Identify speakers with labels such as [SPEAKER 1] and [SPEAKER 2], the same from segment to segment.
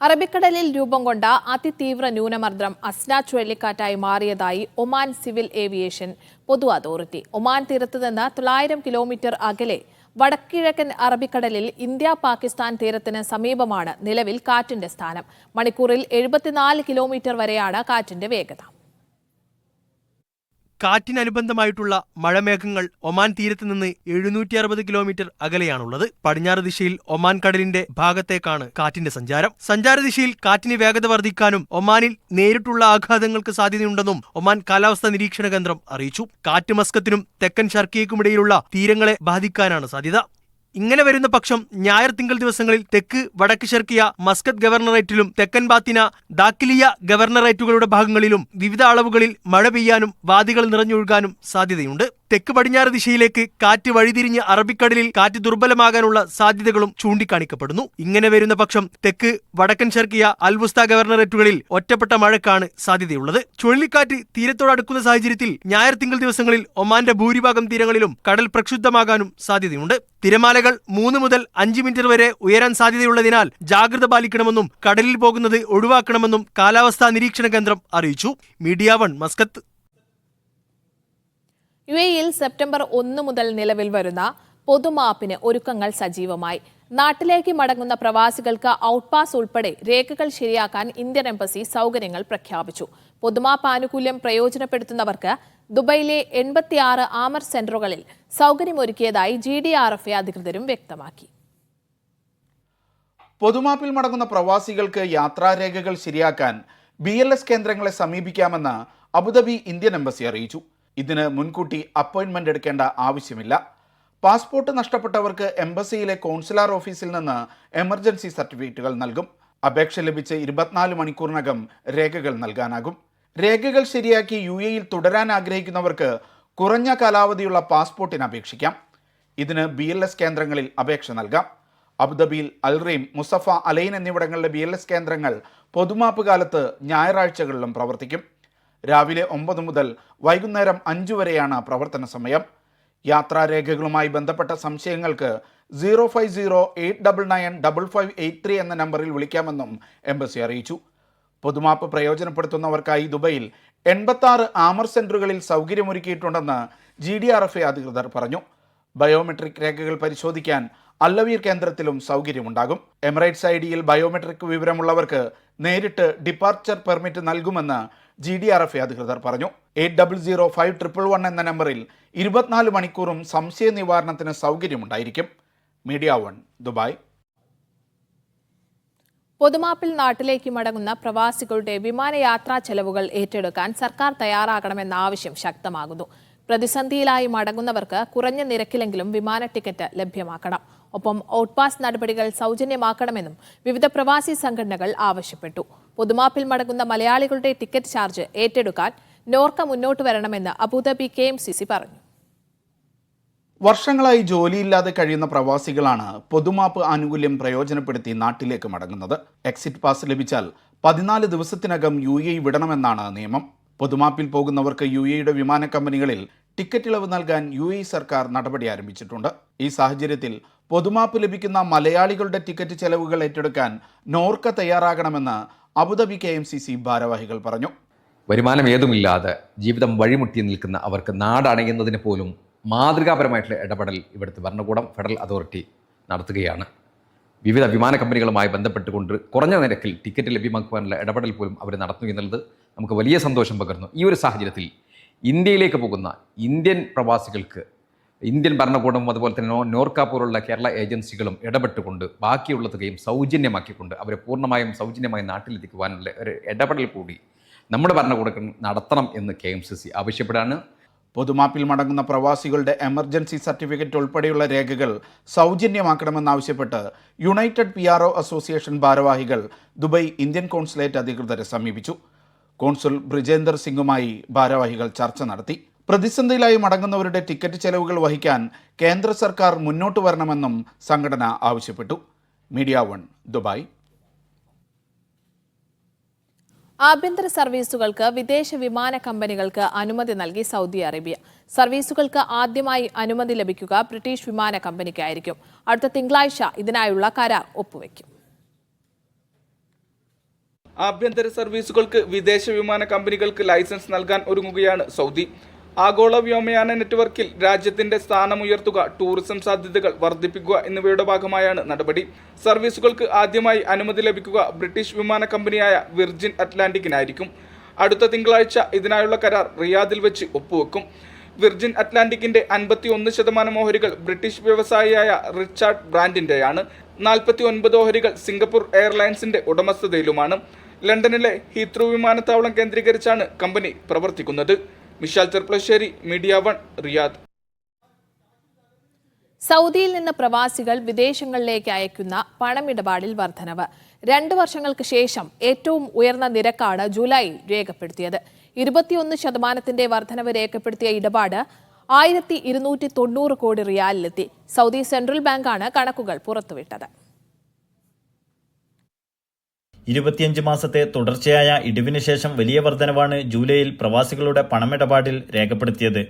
[SPEAKER 1] അറബിക്കടലിൽ രൂപം കൊണ്ട അതിതീവ്ര ന്യൂനമർദ്ദം അസ്ന ചുഴലിക്കാറ്റായി മാറിയതായി ഒമാൻ സിവിൽ ഏവിയേഷൻ പൊതു അതോറിറ്റി. ഒമാൻ തീരത്ത് നിന്ന് തൊള്ളായിരം കിലോമീറ്റർ അകലെ വടക്കിഴക്കൻ അറബിക്കടലിൽ ഇന്ത്യ പാകിസ്ഥാൻ തീരത്തിന് സമീപമാണ് നിലവിൽ കാറ്റിന്റെ സ്ഥാനം. മണിക്കൂറിൽ എഴുപത്തിനാല് കിലോമീറ്റർ വരെയാണ് കാറ്റിന്റെ വേഗത.
[SPEAKER 2] കാറ്റിനനുബന്ധമായിട്ടുള്ള മഴമേഘങ്ങൾ ഒമാൻ തീരത്ത് നിന്ന് എഴുന്നൂറ്റി അറുപത് കിലോമീറ്റർ അകലെയാണുള്ളത്. പടിഞ്ഞാറ് ദിശയിൽ ഒമാൻ കടലിന്റെ ഭാഗത്തേക്കാണ് കാറ്റിന്റെ സഞ്ചാരം. സഞ്ചാര ദിശയിൽ കാറ്റിന് വേഗത വർദ്ധിക്കാനും ഒമാനിൽ നേരിട്ടുള്ള ആഘാതങ്ങൾക്ക് സാധ്യതയുണ്ടെന്നും ഒമാൻ കാലാവസ്ഥാ നിരീക്ഷണ കേന്ദ്രം അറിയിച്ചു. കാറ്റ് മസ്കത്തിനും തെക്കൻ ഷർക്കിയക്കുമിടയിലുള്ള തീരങ്ങളെ ബാധിക്കാനാണ് സാധ്യത. ഇങ്ങനെ വരുന്ന പക്ഷം ഞായർ തിങ്കൾ ദിവസങ്ങളിൽ തെക്ക് വടക്ക് ഷെർക്കിയ മസ്കത്ത് ഗവർണറേറ്റിലും തെക്കൻ ബാത്തിന ദാക്കിലിയ ഗവർണറേറ്റുകളുടെ ഭാഗങ്ങളിലും വിവിധ അളവുകളിൽ മഴ പെയ്യാനും വാദികൾ നിറഞ്ഞൊഴുകാനും സാധ്യതയുണ്ട്. തെക്ക് പടിഞ്ഞാറ് ദിശയിലേക്ക് കാറ്റ് വഴിതിരിഞ്ഞ് അറബിക്കടലിൽ കാറ്റ് ദുർബലമാകാനുള്ള സാധ്യതകളും ചൂണ്ടിക്കാണിക്കപ്പെടുന്നു. ഇങ്ങനെ വരുന്ന പക്ഷം തെക്ക് വടക്കൻ ഷർക്കിയ അൽബുസ്ത ഗവർണറേറ്റുകളിൽ ഒറ്റപ്പെട്ട മഴക്കാണ് സാധ്യതയുള്ളത്. ചുഴലിക്കാറ്റ് തീരത്തോടടുക്കുന്ന സാഹചര്യത്തിൽ ഞായർ തിങ്കൾ ദിവസങ്ങളിൽ ഒമാന്റെ ഭൂരിഭാഗം തീരങ്ങളിലും കടൽ പ്രക്ഷുബ്ധമാകാനും സാധ്യതയുണ്ട്. തിരമാലകൾ മൂന്ന് മുതൽ അഞ്ച് മീറ്റർ വരെ ഉയരാൻ സാധ്യതയുള്ളതിനാൽ ജാഗ്രത പാലിക്കണമെന്നും കടലിൽ പോകുന്നത് ഒഴിവാക്കണമെന്നും കാലാവസ്ഥാ നിരീക്ഷണ കേന്ദ്രം അറിയിച്ചു. മീഡിയ വൺ മസ്കത്ത്
[SPEAKER 1] യു എയിൽ സെപ്റ്റംബർ ഒന്ന് മുതൽ നിലവിൽ വരുന്ന പൊതുമാപ്പിന് ഒരുക്കങ്ങൾ സജീവമായി. നാട്ടിലേക്ക് മടങ്ങുന്ന പ്രവാസികൾക്ക് ഔട്ട്പാസ് ഉൾപ്പെടെ രേഖകൾ ശരിയാക്കാൻ ഇന്ത്യൻ എംബസി സൗകര്യങ്ങൾ പ്രഖ്യാപിച്ചു. പൊതുമാപ്പ് ആനുകൂല്യം പ്രയോജനപ്പെടുത്തുന്നവർക്ക് ദുബൈയിലെ എൺപത്തിയാറ് ആമർ സെന്ററുകളിൽ സൗകര്യമൊരുക്കിയതായി G D R F A അധികൃതരും വ്യക്തമാക്കി.
[SPEAKER 3] പൊതുമാപ്പിൽ മടങ്ങുന്ന പ്രവാസികൾക്ക് യാത്രാരേഖകൾ ശരിയാക്കാൻ ബി എൽ എസ് കേന്ദ്രങ്ങളെ സമീപിക്കാമെന്ന് അബുദാബി ഇന്ത്യൻ എംബസി അറിയിച്ചു. ഇതിന് മുൻകൂട്ടി അപ്പോയിൻമെന്റ് എടുക്കേണ്ട ആവശ്യമില്ല. പാസ്പോർട്ട് നഷ്ടപ്പെട്ടവർക്ക് എംബസിയിലെ കോൺസുലാർ ഓഫീസിൽ നിന്ന് എമർജൻസി സർട്ടിഫിക്കറ്റുകൾ നൽകും. അപേക്ഷ ലഭിച്ച് ഇരുപത്തിനാല് മണിക്കൂറിനകം രേഖകൾ നൽകാനാകും. രേഖകൾ ശരിയാക്കി യു എയിൽ തുടരാൻ ആഗ്രഹിക്കുന്നവർക്ക് കുറഞ്ഞ കാലാവധിയുള്ള പാസ്പോർട്ടിന് അപേക്ഷിക്കാം. ഇതിന് ബി എൽ എസ് കേന്ദ്രങ്ങളിൽ അപേക്ഷ നൽകാം. അബുദാബിയിൽ Al Reem Musaffah Al Ain എന്നിവിടങ്ങളിലെ ബി എൽ എസ് കേന്ദ്രങ്ങൾ പൊതുമാപ്പ് കാലത്ത് ഞായറാഴ്ചകളിലും പ്രവർത്തിക്കും. രാവിലെ ഒമ്പത് മുതൽ വൈകുന്നേരം അഞ്ചു വരെയാണ് പ്രവർത്തന സമയം. യാത്രാരേഖകളുമായി ബന്ധപ്പെട്ട സംശയങ്ങൾക്ക് zero five zero eight double nine double five eight three എന്ന നമ്പറിൽ വിളിക്കാമെന്നും എംബസി അറിയിച്ചു. പൊതുമാപ്പ് പ്രയോജനപ്പെടുത്തുന്നവർക്കായി ദുബൈയിൽ എൺപത്തി ആമർ സെന്ററുകളിൽ സൗകര്യമൊരുക്കിയിട്ടുണ്ടെന്ന് G D R F A അധികൃതർ പറഞ്ഞു. ബയോമെട്രിക് രേഖകൾ പരിശോധിക്കാൻ അല്ലവീർ കേന്ദ്രത്തിലും സൗകര്യമുണ്ടാകും. എമിറേറ്റ്സ് ഐ ഡിയിൽ ബയോമെട്രിക് വിവരമുള്ളവർക്ക് നേരിട്ട് ഡിപ്പാർച്ചർ പെർമിറ്റ് നൽകുമെന്ന് ജി ഡി ആർ എഫ് അധികൃതർ പറഞ്ഞു. Eight double zero five triple one എന്ന നമ്പറിൽ ഇരുപത്തിനാല് മണിക്കൂറും സംശയ നിവാരണത്തിന് സൗകര്യമുണ്ടായിരിക്കും. Media one Dubai.
[SPEAKER 1] പൊതുമാപ്പിൽ നാട്ടിലേക്ക് മടങ്ങുന്ന പ്രവാസികളുടെ വിമാനയാത്രാ ചെലവുകൾ ഏറ്റെടുക്കാൻ സർക്കാർ തയ്യാറാകണമെന്ന ആവശ്യം ശക്തമാകുന്നു. പ്രതിസന്ധിയിലായി മടങ്ങുന്നവർക്ക് കുറഞ്ഞ നിരക്കിലെങ്കിലും വിമാന ടിക്കറ്റ് ലഭ്യമാക്കണം. ഒപ്പം ഔട്ട്പാസ് നടപടികൾ സൗജന്യമാക്കണമെന്നും വിവിധ പ്രവാസി സംഘടനകൾ ആവശ്യപ്പെട്ടു. പൊതുമാപ്പിൽ മടങ്ങുന്ന മലയാളികളുടെ ടിക്കറ്റ് ചാർജ് ഏറ്റെടുക്കാൻ നോർക്ക മുന്നോട്ട് വരണമെന്ന് Abu Dhabi K M C C പറഞ്ഞു.
[SPEAKER 3] വർഷങ്ങളായി ജോലിയില്ലാതെ കഴിയുന്ന പ്രവാസികളാണ് പൊതുമാപ്പ് ആനുകൂല്യം പ്രയോജനപ്പെടുത്തി നാട്ടിലേക്ക് മടങ്ങുന്നത്. എക്സിറ്റ് പാസ് ലഭിച്ചാൽ പതിനാല് ദിവസത്തിനകം യു എ വിടണമെന്നാണ് നിയമം. പൊതുമാപ്പിൽ പോകുന്നവർക്ക് യു എയുടെ വിമാന കമ്പനികളിൽ ടിക്കറ്റ് ഇളവ് നൽകാൻ യു എ സർക്കാർ നടപടി ആരംഭിച്ചിട്ടുണ്ട്. ഈ സാഹചര്യത്തിൽ പൊതുമാപ്പ് ലഭിക്കുന്ന മലയാളികളുടെ ടിക്കറ്റ് ചെലവുകൾ ഏറ്റെടുക്കാൻ നോർക്ക തയ്യാറാകണമെന്ന് Abu Dhabi K M C C ഭാരവാഹികൾ പറഞ്ഞു.
[SPEAKER 4] വരുമാനം ഏതുമില്ലാതെ ജീവിതം വഴിമുട്ടി നിൽക്കുന്ന അവർക്ക് നാടണയുന്നതിന് പോലും മാതൃകാപരമായിട്ടുള്ള ഇടപെടൽ ഇവിടുത്തെ ഭരണകൂടം ഫെഡറൽ അതോറിറ്റി നടത്തുകയാണ്. വിവിധ വിമാന കമ്പനികളുമായി ബന്ധപ്പെട്ടുകൊണ്ട് കുറഞ്ഞ നിരക്കിൽ ടിക്കറ്റ് ലഭ്യമാക്കുവാനുള്ള ഇടപെടൽ പോലും അവർ നടത്തുന്നു എന്നുള്ളത് നമുക്ക് വലിയ സന്തോഷം പകർന്നു. ഈ ഒരു സാഹചര്യത്തിൽ ഇന്ത്യയിലേക്ക് പോകുന്ന ഇന്ത്യൻ പ്രവാസികൾക്ക് ഇന്ത്യൻ ഭരണകൂടവും അതുപോലെ തന്നെ നോർക്ക പോലുള്ള കേരള ഏജൻസികളും ഇടപെട്ടുകൊണ്ട് ബാക്കിയുള്ള തുകയും സൗജന്യമാക്കിക്കൊണ്ട് അവരെ പൂർണമായും സൗജന്യമായി നാട്ടിലെത്തിക്കുവാനുള്ള ഒരു ഇടപെടൽ കൂടി നമ്മുടെ ഭരണകൂടം നടത്തണം എന്ന് കെ എം സി സി ആവശ്യപ്പെടാണ്.
[SPEAKER 3] പൊതുമാപ്പിൽ മടങ്ങുന്ന പ്രവാസികളുടെ എമർജൻസി സർട്ടിഫിക്കറ്റ് ഉൾപ്പെടെയുള്ള രേഖകൾ സൗജന്യമാക്കണമെന്നാവശ്യപ്പെട്ട് united P R O association ഭാരവാഹികൾ ദുബൈ ഇന്ത്യൻ കോൺസുലേറ്റ് അധികൃതരെ സമീപിച്ചു. കോൺസുൽ ബ്രിജേന്ദർ സിംഗുമായി ഭാരവാഹികൾ ചർച്ച നടത്തി. പ്രതിസന്ധിയിലായി മടങ്ങുന്നവരുടെ ടിക്കറ്റ് ചെലവുകൾ വഹിക്കാൻ കേന്ദ്ര സർക്കാർ മുന്നോട്ട് വരണമെന്നും സംഘടന ആവശ്യപ്പെട്ടു. Media one Dubai.
[SPEAKER 1] ആഭ്യന്തര സർവീസുകൾക്ക് വിദേശ വിമാന കമ്പനികൾക്ക് അനുമതി നൽകി സൗദി അറേബ്യ. സർവീസുകൾക്ക് ആദ്യമായി അനുമതി ലഭിക്കുക ബ്രിട്ടീഷ് വിമാന കമ്പനിക്കായിരിക്കും. അടുത്ത തിങ്കളാഴ്ച ഇതിനായുള്ള കരാർ ഒപ്പുവെക്കും.
[SPEAKER 5] ആഭ്യന്തര സർവീസുകൾക്ക് വിദേശ വിമാന കമ്പനികൾക്ക് ലൈസൻസ് നൽകാൻ ഒരുങ്ങുകയാണ് സൗദി. ആഗോള വ്യോമയാന നെറ്റ്വർക്കിൽ രാജ്യത്തിന്റെ സ്ഥാനമുയർത്തുക ടൂറിസം സാധ്യതകൾ വർദ്ധിപ്പിക്കുക എന്നിവയുടെ ഭാഗമായാണ് നടപടി. സർവീസുകൾക്ക് ആദ്യമായി അനുമതി ലഭിക്കുക ബ്രിട്ടീഷ് വിമാന കമ്പനിയായ വിർജിൻ അറ്റ്ലാന്റിക്കിനായിരിക്കും. അടുത്ത തിങ്കളാഴ്ച ഇതിനായുള്ള കരാർ റിയാദിൽ വെച്ച് ഒപ്പുവെക്കും. വിർജിൻ അറ്റ്ലാന്റിക്കിന്റെ അൻപത്തി ഒന്ന് ശതമാനം ഓഹരികൾ ബ്രിട്ടീഷ് വ്യവസായിയായ റിച്ചാർഡ് ബ്രാൻഡിന്റെയാണ്. നാൽപ്പത്തി ഒൻപത് ഓഹരികൾ സിംഗപ്പൂർ എയർലൈൻസിന്റെ ഉടമസ്ഥതയിലുമാണ്. ലണ്ടനിലെ ഹീത്രൂ വിമാനത്താവളം കേന്ദ്രീകരിച്ചാണ് കമ്പനി പ്രവർത്തിക്കുന്നത്. Mishal Cherpulassery media one Riyadh.
[SPEAKER 1] സൗദിയിൽ നിന്ന് പ്രവാസികൾ വിദേശങ്ങളിലേക്ക് അയക്കുന്ന പണമിടപാടിൽ വർധനവ്. രണ്ട് വർഷങ്ങൾക്ക് ശേഷം ഏറ്റവും ഉയർന്ന നിരക്കാണ് ജൂലൈ രേഖപ്പെടുത്തിയത്. ഇരുപത്തിയൊന്ന് ശതമാനത്തിന്റെ വർധനവ് രേഖപ്പെടുത്തിയ ഇടപാട് ആയിരത്തി ഇരുന്നൂറ്റി തൊണ്ണൂറ് കോടി റിയാലിലെത്തി. സൗദി സെൻട്രൽ ബാങ്കാണ് കണക്കുകൾ പുറത്തുവിട്ടത്.
[SPEAKER 6] ഇരുപത്തിയഞ്ച് മാസത്തെ തുടർച്ചയായ ഇടിവിന് ശേഷം വലിയ വർധനവാണ് ജൂലൈയിൽ പ്രവാസികളുടെ പണമിടപാടിൽ രേഖപ്പെടുത്തിയത്.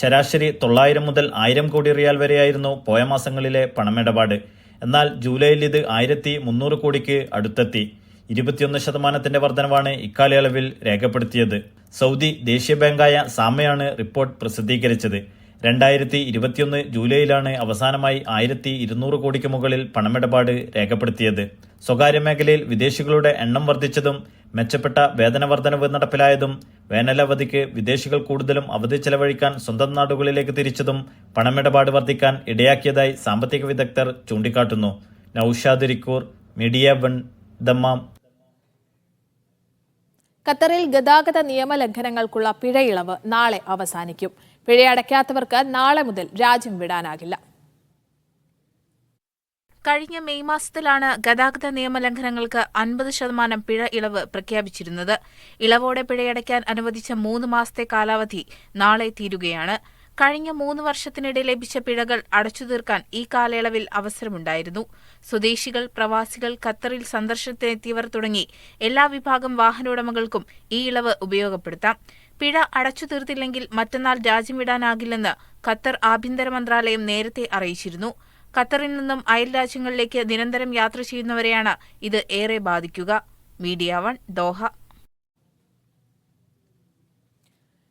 [SPEAKER 6] ശരാശരി തൊള്ളായിരം മുതൽ ആയിരം കോടി റിയാൽ വരെയായിരുന്നു പോയ മാസങ്ങളിലെ പണമിടപാട്. എന്നാൽ ജൂലൈയിൽ ഇത് ആയിരത്തി മുന്നൂറ് കോടിക്ക് അടുത്തെത്തി. ഇരുപത്തിയൊന്ന് ശതമാനത്തിന്റെ വർധനവാണ് ഇക്കാലയളവിൽ രേഖപ്പെടുത്തിയത്. സൗദി ദേശീയ ബാങ്കായ സാമയാണ് റിപ്പോർട്ട് പ്രസിദ്ധീകരിച്ചത്. രണ്ടായിരത്തി ഇരുപത്തിയൊന്ന് ജൂലൈയിലാണ് അവസാനമായി ആയിരത്തി ഇരുന്നൂറ് കോടിക്ക് മുകളിൽ പണമിടപാട് രേഖപ്പെടുത്തിയത്. സ്വകാര്യ മേഖലയിൽ വിദേശികളുടെ എണ്ണം വർദ്ധിച്ചതും മെച്ചപ്പെട്ട വേതന വർധനവ് നടപ്പിലായതും വേനലവധിക്ക് വിദേശികൾ കൂടുതലും അവധി ചെലവഴിക്കാൻ സ്വന്തം നാടുകളിലേക്ക് തിരിച്ചതും പണമിടപാട് വർദ്ധിക്കാൻ ഇടയാക്കിയതായി സാമ്പത്തിക വിദഗ്ധർ ചൂണ്ടിക്കാട്ടുന്നു. Noushad Rikkur media one Dammam.
[SPEAKER 1] ഖത്തറിൽ ഗതാഗത നിയമലംഘനങ്ങൾക്കുള്ള പിഴയിളവ് നാളെ അവസാനിക്കും. പിഴയടയ്ക്കാത്തവർക്ക് നാളെ മുതൽ രാജ്യം വിടാനാകില്ല.
[SPEAKER 7] കഴിഞ്ഞ മെയ് മാസത്തിലാണ് ഗതാഗത നിയമലംഘനങ്ങൾക്ക് അൻപത് ശതമാനം പിഴ ഇളവ് പ്രഖ്യാപിച്ചിരുന്നത്. ഇളവോടെ പിഴയടയ്ക്കാൻ അനുവദിച്ച മൂന്ന് മാസത്തെ കാലാവധി നാളെ തീരുകയാണ്. കഴിഞ്ഞ മൂന്ന് വർഷത്തിനിടെ ലഭിച്ച പിഴകൾ അടച്ചു തീർക്കാൻ ഈ കാലയളവിൽ അവസരമുണ്ടായിരുന്നു. സ്വദേശികൾ പ്രവാസികൾ ഖത്തറിൽ സന്ദർശനത്തിനെത്തിയവർ തുടങ്ങി എല്ലാ വിഭാഗം വാഹനോടമകൾക്കും ഈ ഇളവ് ഉപയോഗപ്പെടുത്താം. പിഴ അടച്ചു തീർത്തില്ലെങ്കിൽ മറ്റന്നാൾ രാജ്യം വിടാനാകില്ലെന്ന് ഖത്തർ ആഭ്യന്തര മന്ത്രാലയം നേരത്തെ അറിയിച്ചിരുന്നു. ഖത്തറിൽ നിന്നും അയൽ രാജ്യങ്ങളിലേക്ക് നിരന്തരം യാത്ര ചെയ്യുന്നവരെയാണ് ഇത് ഏറെ ബാധിക്കുക. Media one Doha.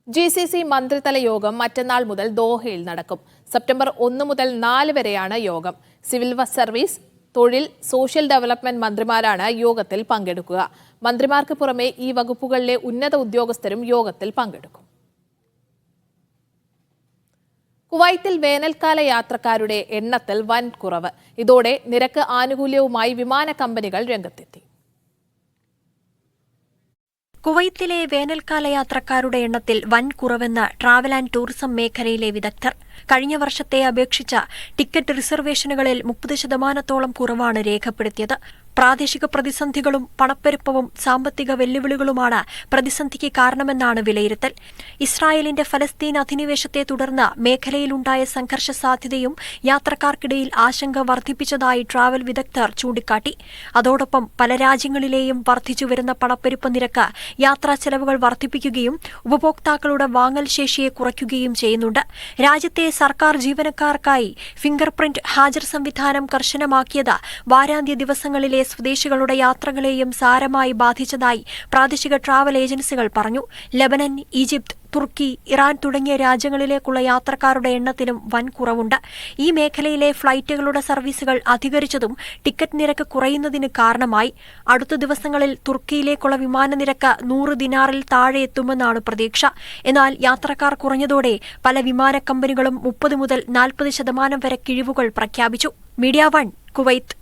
[SPEAKER 1] G C C മന്ത്രിതല യോഗം മറ്റന്നാൾ മുതൽ ദോഹയിൽ നടക്കും. സെപ്റ്റംബർ ഒന്ന് മുതൽ നാല് വരെയാണ് യോഗം. സിവിൽ സർവീസ് തൊഴിൽ സോഷ്യൽ ഡെവലപ്മെന്റ് മന്ത്രിമാരാണ് യോഗത്തിൽ പങ്കെടുക്കുക. മന്ത്രിമാർക്ക് പുറമെ ഈ വകുപ്പുകളിലെ ഉന്നത ഉദ്യോഗസ്ഥരും യോഗത്തിൽ പങ്കെടുക്കും. കുവൈത്തിൽ വേനൽക്കാല യാത്രക്കാരുടെ എണ്ണത്തിൽ വൻ കുറവ്. ഇതോടെ നിരക്ക് ആനുകൂല്യവുമായി വിമാന കമ്പനികൾ രംഗത്തെത്തി.
[SPEAKER 8] കുവൈത്തിലെ വേനൽക്കാല യാത്രക്കാരുടെ എണ്ണത്തിൽ വൻ കുറവെന്ന് ട്രാവൽ ആൻഡ് ടൂറിസം മേഖലയിലെ വിദഗ്ധർ കഴിഞ്ഞ വർഷത്തെ അപേക്ഷിച്ച ടിക്കറ്റ് റിസർവേഷനുകളിൽ മുപ്പത് ശതമാനത്തോളം കുറവാണ് രേഖപ്പെടുത്തിയത്. പ്രാദേശിക പ്രതിസന്ധികളും പണപ്പെരുപ്പവും സാമ്പത്തിക വെല്ലുവിളികളുമാണ് പ്രതിസന്ധിക്ക് കാരണമെന്നാണ് വിലയിരുത്തൽ. ഇസ്രായേലിന്റെ ഫലസ്തീൻ അധിനിവേശത്തെ തുടർന്ന് മേഖലയിലുണ്ടായ സംഘർഷ സാധ്യതയും യാത്രക്കാർക്കിടയിൽ ആശങ്ക വർദ്ധിപ്പിച്ചതായി ട്രാവൽ വിദഗ്ധർ ചൂണ്ടിക്കാട്ടി. അതോടൊപ്പം പല രാജ്യങ്ങളിലെയും വർദ്ധിച്ചുവരുന്ന പണപ്പെരുപ്പ് നിരക്ക് യാത്രാ ചെലവുകൾ വർദ്ധിപ്പിക്കുകയും ഉപഭോക്താക്കളുടെ വാങ്ങൽ ശേഷിയെ കുറയ്ക്കുകയും ചെയ്യുന്നുണ്ട്. രാജ്യത്തെ സർക്കാർ ജീവനക്കാർക്കായി ഫിംഗർ പ്രിന്റ് ഹാജർ സംവിധാനം കർശനമാക്കിയത് വാരാന്ത്യ ദിവസങ്ങളിലെ സ്വദേശികളുടെ യാത്രകളെയും സാരമായി ബാധിച്ചതായി പ്രാദേശിക ട്രാവൽ ഏജൻസികൾ പറഞ്ഞു. Lebanon Egypt. തുർക്കി ഇറാൻ തുടങ്ങിയ രാജ്യങ്ങളിലേക്കുള്ള യാത്രക്കാരുടെ എണ്ണത്തിലും വൻ കുറവുണ്ട്. ഈ മേഖലയിലെ ഫ്ളൈറ്റുകളുടെ സർവീസുകൾ അധികരിച്ചതും ടിക്കറ്റ് നിരക്ക് കുറയുന്നതിന് കാരണമായി. അടുത്ത ദിവസങ്ങളിൽ തുർക്കിയിലേക്കുള്ള വിമാന നിരക്ക് നൂറ് ദിനാറിൽ താഴെ എത്തുമെന്നാണ് പ്രതീക്ഷ. എന്നാൽ യാത്രക്കാർ കുറഞ്ഞതോടെ പല വിമാന കമ്പനികളും മുപ്പത് മുതൽ നാൽപ്പത് ശതമാനം വരെ കിഴിവുകൾ പ്രഖ്യാപിച്ചു. Media one Kuwait.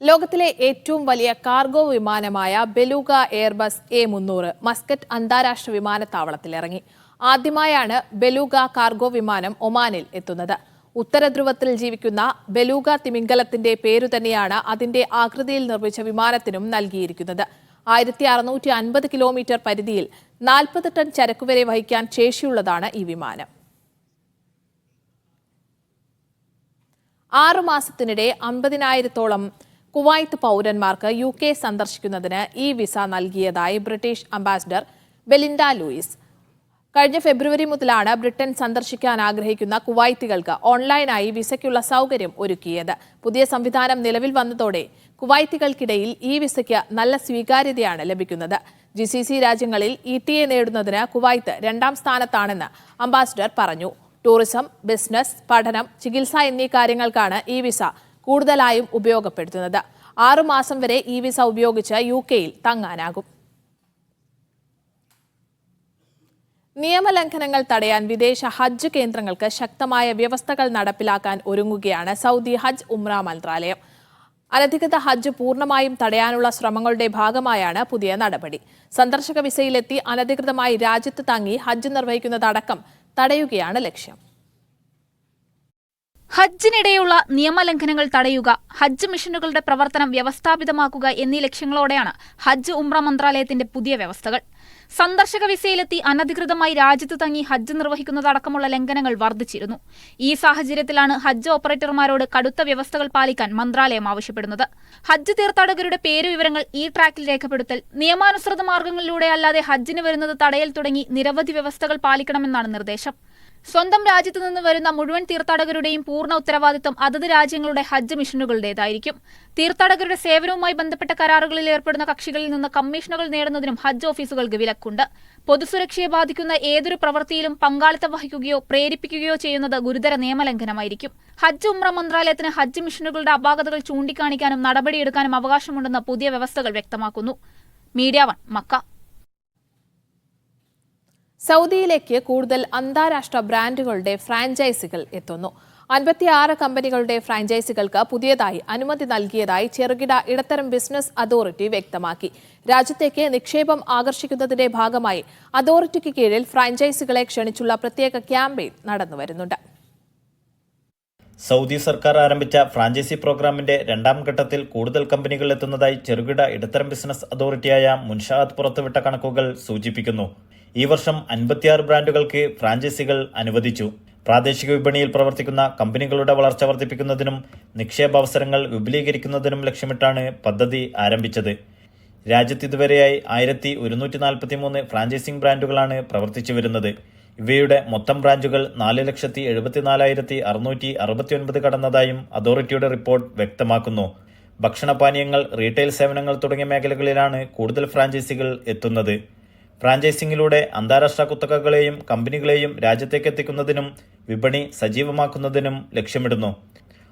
[SPEAKER 1] ലോകത്തിലെ ഏറ്റവും വലിയ കാർഗോ വിമാനമായ ബെലൂഗ എയർബസ് എ മുന്നൂറ് മസ്കറ്റ് അന്താരാഷ്ട്ര വിമാനത്താവളത്തിൽ ഇറങ്ങി. ആദ്യമായാണ് ബെലൂഗ കാർഗോ വിമാനം ഒമാനിൽ എത്തുന്നത്. ഉത്തരധ്രുവത്തിൽ ജീവിക്കുന്ന ബെലൂഗ തിമിംഗലത്തിന്റെ പേരു തന്നെയാണ് അതിന്റെ ആകൃതിയിൽ നിർമ്മിച്ച വിമാനത്തിനും നൽകിയിരിക്കുന്നത്. ആയിരത്തി അറുന്നൂറ്റി അൻപത് കിലോമീറ്റർ പരിധിയിൽ നാൽപ്പത് ടൺ ചരക്കുവരെ വഹിക്കാൻ ശേഷിയുള്ളതാണ് ഈ വിമാനം. ആറു മാസത്തിനിടെ അമ്പതിനായിരത്തോളം കുവൈത്ത് പൗരന്മാർക്ക് യു കെ സന്ദർശിക്കുന്നതിന് ഇ വിസ നൽകിയതായി ബ്രിട്ടീഷ് അംബാസിഡർ ബെലിൻഡ ലൂയിസ്. കഴിഞ്ഞ ഫെബ്രുവരി മുതലാണ് ബ്രിട്ടൻ സന്ദർശിക്കാൻ ആഗ്രഹിക്കുന്ന കുവൈത്തികൾക്ക് ഓൺലൈനായി വിസയ്ക്കുള്ള സൗകര്യം ഒരുക്കിയത്. പുതിയ സംവിധാനം നിലവിൽ വന്നതോടെ കുവൈത്തികൾക്കിടയിൽ ഈ വിസയ്ക്ക് നല്ല സ്വീകാര്യതയാണ് ലഭിക്കുന്നത്. ജി സി സി രാജ്യങ്ങളിൽ ഇ ടി എ നേടുന്നതിന് കുവൈത്ത് രണ്ടാം സ്ഥാനത്താണെന്ന് അംബാസിഡർ പറഞ്ഞു. ടൂറിസം ബിസിനസ് പഠനം ചികിത്സ എന്നീ കാര്യങ്ങൾക്കാണ് ഈ വിസ കൂടുതലായും ഉപയോഗപ്പെടുത്തുന്നത്. ആറുമാസം വരെ ഇ വിസ ഉപയോഗിച്ച് യു കെയിൽ തങ്ങാനാകും. നിയമലംഘനങ്ങൾ തടയാൻ വിദേശ ഹജ്ജ് കേന്ദ്രങ്ങൾക്ക് ശക്തമായ വ്യവസ്ഥകൾ നടപ്പിലാക്കാൻ ഒരുങ്ങുകയാണ് സൗദി ഹജ്ജ് ഉംറ മന്ത്രാലയം. അനധികൃത ഹജ്ജ് പൂർണമായും തടയാനുള്ള ശ്രമങ്ങളുടെ ഭാഗമായാണ് പുതിയ നടപടി. സന്ദർശക വിസയിലെത്തി അനധികൃതമായി രാജ്യത്ത് തങ്ങി ഹജ്ജ് നിർവഹിക്കുന്നതടക്കം തടയുകയാണ് ലക്ഷ്യം.
[SPEAKER 9] ഹജ്ജിനിടെയുള്ള നിയമലംഘനങ്ങൾ തടയുക ഹജ്ജ് മിഷനുകളുടെ പ്രവർത്തനം വ്യവസ്ഥാപിതമാക്കുക എന്നീ ലക്ഷ്യങ്ങളോടെയാണ് ഹജ്ജ് ഉംറ മന്ത്രാലയത്തിന്റെ പുതിയ വ്യവസ്ഥകൾ. സന്ദർശക വിസയിലെത്തി അനധികൃതമായി രാജ്യത്ത് തങ്ങി ഹജ്ജ് നിർവഹിക്കുന്നതടക്കമുള്ള ലംഘനങ്ങൾ വർദ്ധിച്ചിരുന്നു. ഈ സാഹചര്യത്തിലാണ് ഹജ്ജ് ഓപ്പറേറ്റർമാരോട് കടുത്ത വ്യവസ്ഥകൾ പാലിക്കാൻ മന്ത്രാലയം ആവശ്യപ്പെടുന്നത്. ഹജ്ജ് തീർത്ഥാടകരുടെ പേരുവിവരങ്ങൾ ഈ ട്രാക്കിൽ രേഖപ്പെടുത്തൽ നിയമാനുസൃത മാർഗങ്ങളിലൂടെ അല്ലാതെ ഹജ്ജിന് വരുന്നത് തടയൽ തുടങ്ങി നിരവധി വ്യവസ്ഥകൾ പാലിക്കണമെന്നാണ് നിർദ്ദേശം. സ്വന്തം രാജ്യത്തു നിന്ന് വരുന്ന മുഴുവൻ തീർത്ഥാടകരുടെയും പൂർണ ഉത്തരവാദിത്വം അതത് രാജ്യങ്ങളുടെ ഹജ്ജ് മിഷനുകളുടേതായിരിക്കും. തീർത്ഥാടകരുടെ സേവനവുമായി ബന്ധപ്പെട്ട കരാറുകളിൽ ഏർപ്പെടുന്ന കക്ഷികളിൽ നിന്ന് കമ്മീഷനുകൾ നേടുന്നതിനും ഹജ്ജ് ഓഫീസുകൾക്ക് വിലക്കുണ്ട്. പൊതുസുരക്ഷയെ ബാധിക്കുന്ന ഏതൊരു പ്രവൃത്തിയിലും പങ്കാളിത്തം വഹിക്കുകയോ പ്രേരിപ്പിക്കുകയോ ചെയ്യുന്നത് ഗുരുതര നിയമലംഘനമായിരിക്കും. ഹജ്ജ് ഉമ്ര മന്ത്രാലയത്തിന് ഹജ്ജ് മിഷനുകളുടെ അപാകതകൾ ചൂണ്ടിക്കാണിക്കാനും നടപടിയെടുക്കാനും അവകാശമുണ്ടെന്ന് പുതിയ വ്യവസ്ഥകൾ വ്യക്തമാക്കുന്നു. Media one Mecca.
[SPEAKER 1] സൗദിയിലേക്ക് കൂടുതൽ അന്താരാഷ്ട്ര ബ്രാൻഡുകളുടെ ഫ്രാഞ്ചൈസികൾ എത്തുന്നു. അൻപത്തിയാറ് കമ്പനികളുടെ ഫ്രാഞ്ചൈസികൾക്ക് പുതിയതായി അനുമതി നൽകിയതായി ചെറുകിട ഇടത്തരം ബിസിനസ് അതോറിറ്റി വ്യക്തമാക്കി. രാജ്യത്തേക്ക് നിക്ഷേപം ആകർഷിക്കുന്നതിന്റെ ഭാഗമായി അതോറിറ്റിക്ക് കീഴിൽ ഫ്രാഞ്ചൈസികളെ ക്ഷണിച്ചുള്ള പ്രത്യേക ക്യാമ്പയിൻ നടന്നുവരുന്നുണ്ട്
[SPEAKER 6] സൗദി സർക്കാർ ആരംഭിച്ച ഫ്രാഞ്ചൈസി പ്രോഗ്രാമിന്റെ രണ്ടാം ഘട്ടത്തിൽ കൂടുതൽ കമ്പനികൾ എത്തുന്നതായി ചെറുകിട ഇടത്തരം ബിസിനസ് അതോറിറ്റിയായ മുൻഷാദ് പുറത്തുവിട്ട കണക്കുകൾ സൂചിപ്പിക്കുന്നു. ഈ വർഷം അൻപത്തിയാറ് ബ്രാൻഡുകൾക്ക് ഫ്രാഞ്ചൈസികൾ അനുവദിച്ചു. പ്രാദേശിക വിപണിയിൽ പ്രവർത്തിക്കുന്ന കമ്പനികളുടെ വളർച്ച വർദ്ധിപ്പിക്കുന്നതിനും നിക്ഷേപ അവസരങ്ങൾ വിപുലീകരിക്കുന്നതിനും ലക്ഷ്യമിട്ടാണ് പദ്ധതി ആരംഭിച്ചത്. രാജ്യത്ത് ഇതുവരെയായി ആയിരത്തി ഒരുന്നൂറ്റി നാൽപ്പത്തി മൂന്ന് ഫ്രാഞ്ചൈസിംഗ് ബ്രാൻഡുകളാണ് പ്രവർത്തിച്ചു വരുന്നത്. ഇവയുടെ മൊത്തം ബ്രാഞ്ചുകൾ നാല് ലക്ഷത്തി എഴുപത്തിനാലായിരത്തി അറുന്നൂറ്റി അറുപത്തിയൊൻപത് കടന്നതായും അതോറിറ്റിയുടെ റിപ്പോർട്ട് വ്യക്തമാക്കുന്നു. ഭക്ഷണപാനീയങ്ങൾ റീറ്റെയിൽ സേവനങ്ങൾ തുടങ്ങിയ മേഖലകളിലാണ് കൂടുതൽ ഫ്രാഞ്ചൈസികൾ എത്തുന്നത്. ഫ്രാഞ്ചൈസിംഗിലൂടെ അന്താരാഷ്ട്ര കുത്തകകളെയും കമ്പനികളെയും രാജ്യത്തേക്ക് എത്തിക്കുന്നതിനും വിപണി സജീവമാക്കുന്നതിനും ലക്ഷ്യമിടുന്നു.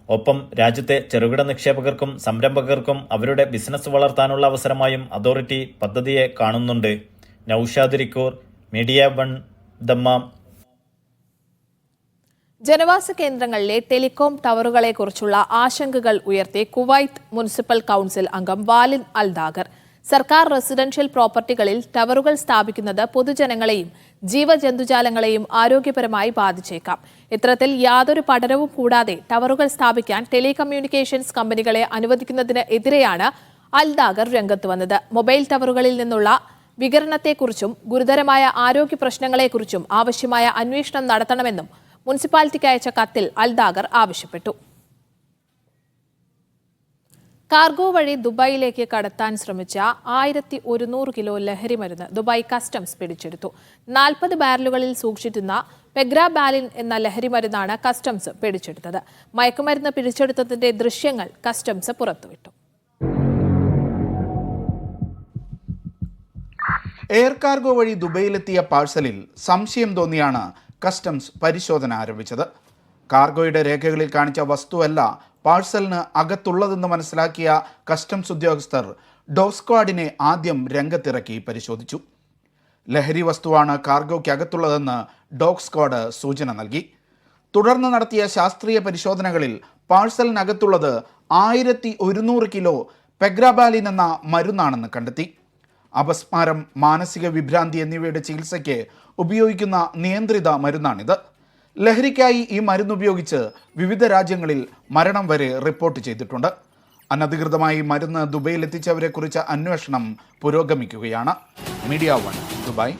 [SPEAKER 6] ഒപ്പം രാജ്യത്തെ ചെറുകിട നിക്ഷേപകർക്കും സംരംഭകർക്കും അവരുടെ ബിസിനസ് വളർത്താനുള്ള അവസരമായും അതോറിറ്റി പദ്ധതിയെ കാണുന്നുണ്ട്. നൌഷാദിരിക്കൂർ മീഡിയ വൺ ദമ്മാം.
[SPEAKER 1] ജനവാസ കേന്ദ്രങ്ങളിലെ ടെലികോം ടവറുകളെക്കുറിച്ചുള്ള ആശങ്കകൾ ഉയർത്തി കുവൈത്ത് മുനിസിപ്പൽ കൗൺസിൽ അംഗം വാലിൻ അൽദാഗർ സർക്കാർ റെസിഡൻഷ്യൽ പ്രോപ്പർട്ടികളിൽ ടവറുകൾ സ്ഥാപിക്കുന്നത് പൊതുജനങ്ങളെയും ജീവജന്തുജാലങ്ങളെയും ആരോഗ്യപരമായി ബാധിച്ചേക്കാം. ഇത്തരത്തിൽ യാതൊരു പഠനവും കൂടാതെ ടവറുകൾ സ്ഥാപിക്കാൻ ടെലികമ്മ്യൂണിക്കേഷൻസ് കമ്പനികളെ അനുവദിക്കുന്നതിന് എതിരെയാണ് അൽദാഗർ രംഗത്ത് വന്നത്. മൊബൈൽ ടവറുകളിൽ നിന്നുള്ള വികരണത്തെക്കുറിച്ചും ഗുരുതരമായ ആരോഗ്യ പ്രശ്നങ്ങളെക്കുറിച്ചും ആവശ്യമായ അന്വേഷണം നടത്തണമെന്നും മുനിസിപ്പാലിറ്റിക്ക് അയച്ച കത്തിൽ അൽദാഗർ ആവശ്യപ്പെട്ടു. കാർഗോ വഴി ദുബായിലേക്ക് കടത്താൻ ശ്രമിച്ച ആയിരത്തി ഒരുന്നൂറ് കിലോ ലഹരി മരുന്ന് ദുബായ് കസ്റ്റംസ് പിടിച്ചെടുത്തു. നാൽപ്പത് ബാരലുകളിൽ സൂക്ഷിച്ചിരുന്ന പെഗ്രാബാലിൻ എന്ന ലഹരി മരുന്നാണ് കസ്റ്റംസ് പിടിച്ചെടുത്തത്. മയക്കുമരുന്ന് പിടിച്ചെടുത്തതിന്റെ ദൃശ്യങ്ങൾ കസ്റ്റംസ് പുറത്തുവിട്ടു.
[SPEAKER 3] എയർ കാർഗോ വഴി ദുബൈയിലെത്തിയ പാഴ്സലിൽ സംശയം തോന്നിയാണ് കസ്റ്റംസ് പരിശോധന ആരംഭിച്ചത്. കാർഗോയുടെ രേഖകളിൽ കാണിച്ച വസ്തുവല്ല പാഴ്സലിന് അകത്തുള്ളതെന്ന് മനസ്സിലാക്കിയ കസ്റ്റംസ് ഉദ്യോഗസ്ഥർ ഡോസ്ക്വാഡിനെ ആദ്യം രംഗത്തിറക്കി പരിശോധിച്ചു. ലഹരി വസ്തുവാണ് കാർഗോയ്ക്ക് അകത്തുള്ളതെന്ന് ഡോഗ് സ്ക്വാഡ് സൂചന നൽകി. തുടർന്ന് നടത്തിയ ശാസ്ത്രീയ പരിശോധനകളിൽ പാഴ്സലിനകത്തുള്ളത് ആയിരത്തി ഒരുന്നൂറ് കിലോ പെഗ്രാബാലിൻ എന്ന മരുന്നാണെന്ന് കണ്ടെത്തി. അപസ്മാരം മാനസിക വിഭ്രാന്തി എന്നിവയുടെ ചികിത്സയ്ക്ക് ഉപയോഗിക്കുന്ന നിയന്ത്രിത മരുന്നാണിത്. ലഹരിക്കായി ഈ മരുന്ന് ഉപയോഗിച്ച് വിവിധ രാജ്യങ്ങളിൽ മരണം വരെ റിപ്പോർട്ട് ചെയ്തിട്ടുണ്ട്. അനധികൃതമായി മരുന്ന് ദുബൈയിൽ എത്തിച്ചവരെ കുറിച്ച് അന്വേഷണം പുരോഗമിക്കുകയാണ്. Media one Dubai.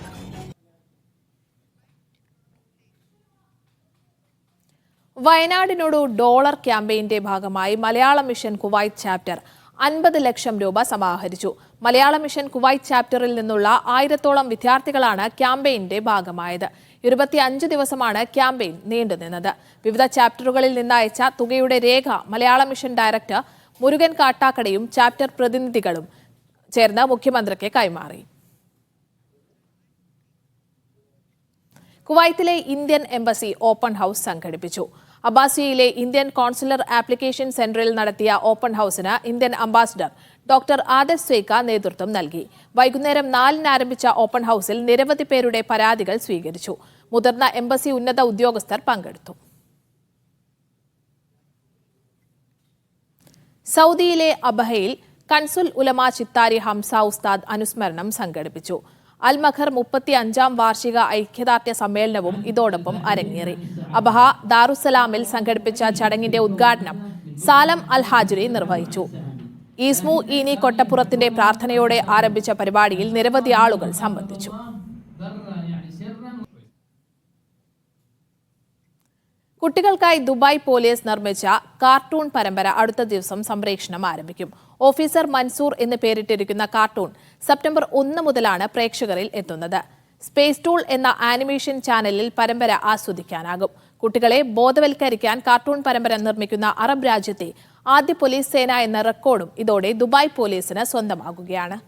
[SPEAKER 1] വയനാടിനോട് ഡോളർ ക്യാമ്പയിന്റെ ഭാഗമായി മലയാള മിഷൻ കുവൈറ്റ് ചാപ്റ്റർ അൻപത് ലക്ഷം രൂപ സമാഹരിച്ചു. മലയാള മിഷൻ കുവൈറ്റ് ചാപ്റ്ററിൽ നിന്നുള്ള ആയിരത്തോളം വിദ്യാർത്ഥികളാണ് ക്യാമ്പയിന്റെ ഭാഗമായത്. ഇരുപത്തിയഞ്ച് ദിവസമാണ് ക്യാമ്പയിൻ നീണ്ടുനിന്നത് വിവിധ ചാപ്റ്ററുകളിൽ നിന്ന് അയച്ച തുകയുടെ രേഖ മലയാള മിഷൻ ഡയറക്ടർ മുരുകൻ കാട്ടാക്കടയും ചാപ്റ്റർ പ്രതിനിധികളും ചേർന്ന് മുഖ്യമന്ത്രിക്ക് കൈമാറി. കുവൈത്തിലെ ഇന്ത്യൻ എംബസി ഓപ്പൺ ഹൗസ് സംഘടിപ്പിച്ചു. അബ്ബാസിയയിലെ ഇന്ത്യൻ കോൺസുലർ ആപ്ലിക്കേഷൻ സെന്ററിൽ നടത്തിയ open ഹൌസിന് Indian ambassador doctor Adarsh Swaika നേതൃത്വം നൽകി. വൈകുന്നേരം നാലിന് ആരംഭിച്ച ഓപ്പൺ ഹൌസിൽ നിരവധി പേരുടെ പരാതികൾ സ്വീകരിച്ചു. മുതിർന്ന എംബസി ഉന്നത ഉദ്യോഗസ്ഥർ പങ്കെടുത്തു. സൗദിയിലെ അബഹയിൽ കൺസുൽ ഉലമ ചിത്താരി ഹംസ ഉസ്താദ് അനുസ്മരണം സംഘടിപ്പിച്ചു. അൽമഖർ മുപ്പത്തി അഞ്ചാം വാർഷിക ഐക്യദാർഢ്യ സമ്മേളനവും ഇതോടൊപ്പം അരങ്ങേറി. അബഹ ദാറുസലാമിൽ സംഘടിപ്പിച്ച ചടങ്ങിന്റെ ഉദ്ഘാടനം സാലം അൽ നിർവഹിച്ചു. ഈസ്മു ഈനി കൊട്ടപ്പുറത്തിന്റെ പ്രാർത്ഥനയോടെ ആരംഭിച്ച പരിപാടിയിൽ നിരവധി ആളുകൾ സംബന്ധിച്ചു. കുട്ടികൾക്കായി ദുബായ് പോലീസ് നിർമ്മിച്ച കാർട്ടൂൺ പരമ്പര അടുത്ത ദിവസം സംപ്രേഷണം ആരംഭിക്കും. ഓഫീസർ മൻസൂർ എന്ന് പേരിട്ടിരിക്കുന്ന കാർട്ടൂൺ സെപ്റ്റംബർ ഒന്ന് മുതലാണ് പ്രേക്ഷകരിൽ എത്തുന്നത്. സ്പേസ് ടൂൾ എന്ന ആനിമേഷൻ ചാനലിൽ പരമ്പര ആസ്വദിക്കാനാകും. കുട്ടികളെ ബോധവൽക്കരിക്കാൻ കാർട്ടൂൺ പരമ്പര നിർമ്മിക്കുന്ന അറബ് രാജ്യത്തെ ആദ്യ പോലീസ് സേന എന്ന റെക്കോർഡും ഇതോടെ ദുബായ് പോലീസിന് സ്വന്തമാകുകയാണ്.